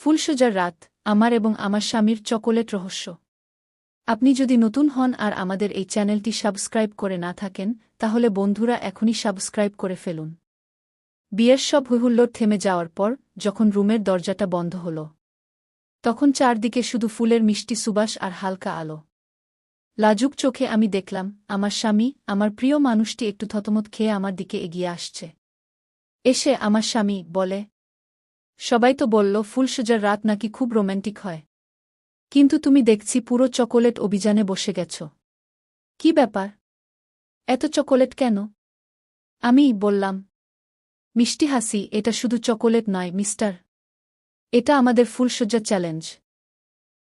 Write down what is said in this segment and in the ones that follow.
ফুলসজ্জার রাত, আমার এবং আমার স্বামীর চকোলেট রহস্য। আপনি যদি নতুন হন আর আমাদের এই চ্যানেলটি সাবস্ক্রাইব করে না থাকেন, তাহলে বন্ধুরা এখনই সাবস্ক্রাইব করে ফেলুন। বিয়ের সব হৈহুল্লোড় থেমে যাওয়ার পর, যখন রুমের দরজাটা বন্ধ হল, তখন চারদিকে শুধু ফুলের মিষ্টি সুবাস আর হালকা আলো। লাজুক চোখে আমি দেখলাম, আমার স্বামী, আমার প্রিয় মানুষটি একটু থতমত খেয়ে আমার দিকে এগিয়ে আসছে। এসে আমার স্বামী বলে সবাই তো বলল ফুলসজ্জার রাত নাকি খুব রোম্যান্টিক হয়। কিন্তু তুমি দেখছি পুরো চকোলেট অভিযানে বসে গেছ। কি ব্যাপার? এত চকোলেট কেন? আমি বললাম, মিষ্টি হাসি, এটা শুধু চকোলেট নয়, মিস্টার। এটা আমাদের ফুলসজ্জা চ্যালেঞ্জ।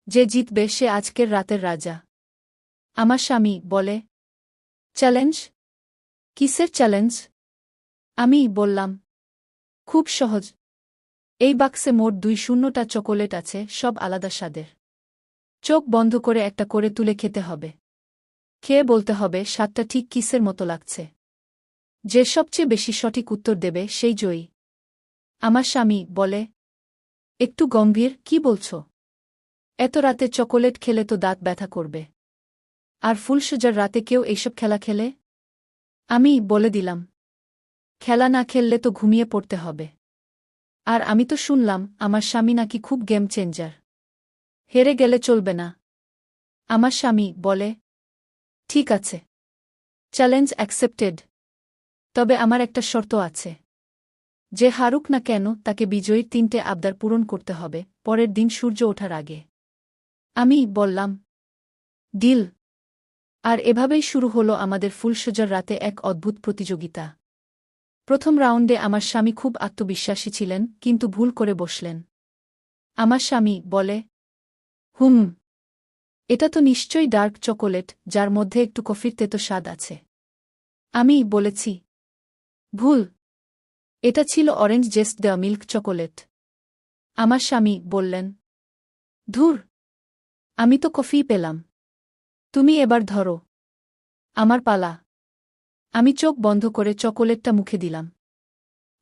যে জিতবে সে আজকের রাতের রাজা। আমার স্বামী বলে, চ্যালেঞ্জ? কিসের চ্যালেঞ্জ? আমি বললাম, খুব সহজ। এই বাক্সে মোট দুই শূন্যটা চকোলেট আছে, সব আলাদা স্বাদের। চোখ বন্ধ করে একটা করে তুলে খেতে হবে। খেয়ে বলতে হবে, স্বাদটা ঠিক কিসের মতো লাগছে। যে সবচেয়ে বেশি সঠিক উত্তর দেবে, সেই জয়ী। আমার স্বামী বলে, একটু গম্ভীর, কি বলছ? এত রাতে চকোলেট খেলে তো দাঁত ব্যথা করবে। আর ফুলসজ্জার রাতে কেউ এইসব খেলা খেলে? আমি বলে দিলাম, খেলা না খেললে তো ঘুমিয়ে পড়তে হবে। আর আমি তো শুনলাম, আমার স্বামী নাকি খুব গেম চেঞ্জার হেরে গেলে চলবে না। আমার স্বামী বলে, ঠিক আছে। চ্যালেঞ্জ অ্যাকসেপ্টেড তবে আমার একটা শর্ত আছে। যে হারুক না কেন, তাকে বিজয়ীর তিনটে আবদার পূরণ করতে হবে, পরের দিন সূর্য ওঠার আগে। আমি বললাম, ডিল। আর এভাবেই শুরু হলো আমাদের ফুলসজ্জার রাতে এক অদ্ভুত প্রতিযোগিতা। প্রথম রাউন্ডে আমার স্বামী খুব আত্মবিশ্বাসী ছিলেন, কিন্তু ভুল করে বসলেন। আমার স্বামী বলে, হুম, এটা তো নিশ্চয়ই ডার্ক চকোলেট, যার মধ্যে একটু কফির তেতো স্বাদ আছে। আমি বলেছি, ভুল, এটা ছিল অরেঞ্জ জেস্ট দেওয়া মিল্ক চকোলেট। আমার স্বামী বললেন, ধুর, আমি তো কফি পেলাম। তুমি এবার ধরো। আমার পালা। আমি চোখ বন্ধ করে চকোলেটটা মুখে দিলাম।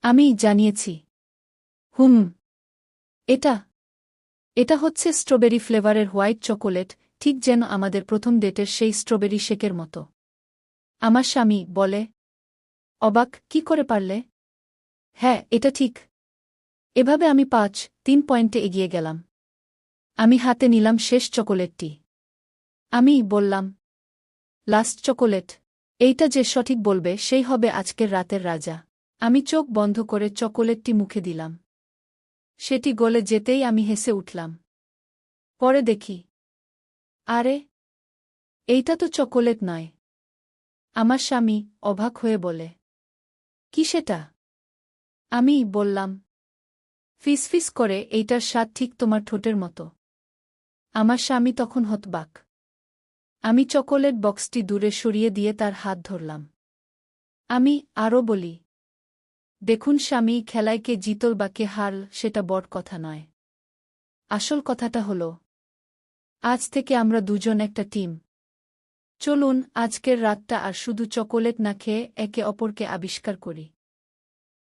আমি জানিয়েছি। হুম। এটা। এটা হচ্ছে স্ট্রবেরি ফ্লেভারের হোয়াইট চকোলেট, ঠিক যেন আমাদের প্রথম ডেটের সেই স্ট্রবেরি শেকের মতো। আমার স্বামী বলে, অবাক, কি করে পারলে? হ্যাঁ এটা ঠিক। এভাবে আমি পাঁচ, তিন পয়েন্টে এগিয়ে গেলাম। আমি হাতে নিলাম শেষ চকোলেটটি। আমি বললাম, লাস্ট চকোলেট। এইটা যে সঠিক বলবে, সেই হবে আজকের রাতের রাজা। আমি চোখ বন্ধ করে চকোলেটটি মুখে দিলাম। সেটি গলে যেতেই আমি হেসে উঠলাম। পরে দেখি। আরে, এইটা তো চকোলেট নয়। আমার স্বামী অবাক হয়ে বলে, কি সেটা? আমি বললাম, ফিসফিস করে এইটার স্বাদ ঠিক তোমার ঠোঁটের মতো। আমার স্বামী তখন হতবাক। আমি চকোলেট বক্সটি দূরে সরিয়ে দিয়ে তার হাত ধরলাম। আমি আরও বলি, দেখুন স্বামী, খেলায় কে জিতল বা কে হারল সেটা বড় কথা নয়। আসল কথাটা হল, আজ থেকে আমরা দুজন একটা টিম। চলুন, আজকের রাতটা আর শুধু চকোলেট না খেয়ে একে অপরকে আবিষ্কার করি।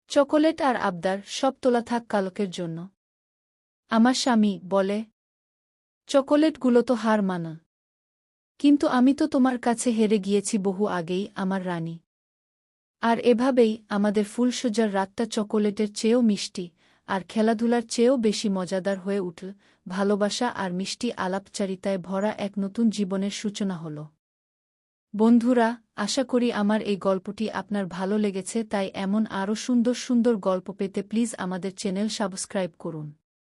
চকোলেট আর আবদার সব তোলা থাক কালকের জন্য। আমার স্বামী বলে, চকোলেটগুলো তো হার মানা। কিন্তু আমি তো তোমার কাছে হেরে গিয়েছি বহু আগেই, আমার রানী। আর এভাবেই আমাদের ফুলসজ্জার রাতটা চকোলেটের চেয়েও মিষ্টি, আর খেলাধুলার চেয়েও বেশি মজাদার হয়ে উঠল, ভালোবাসা আর মিষ্টি আলাপচারিতায় ভরা এক নতুন জীবনের সূচনা হল। বন্ধুরা, আশা করি আমার এই গল্পটি আপনার ভালো লেগেছে, তাই এমন আরও সুন্দর সুন্দর গল্প পেতে প্লিজ আমাদের চ্যানেল সাবস্ক্রাইব করুন।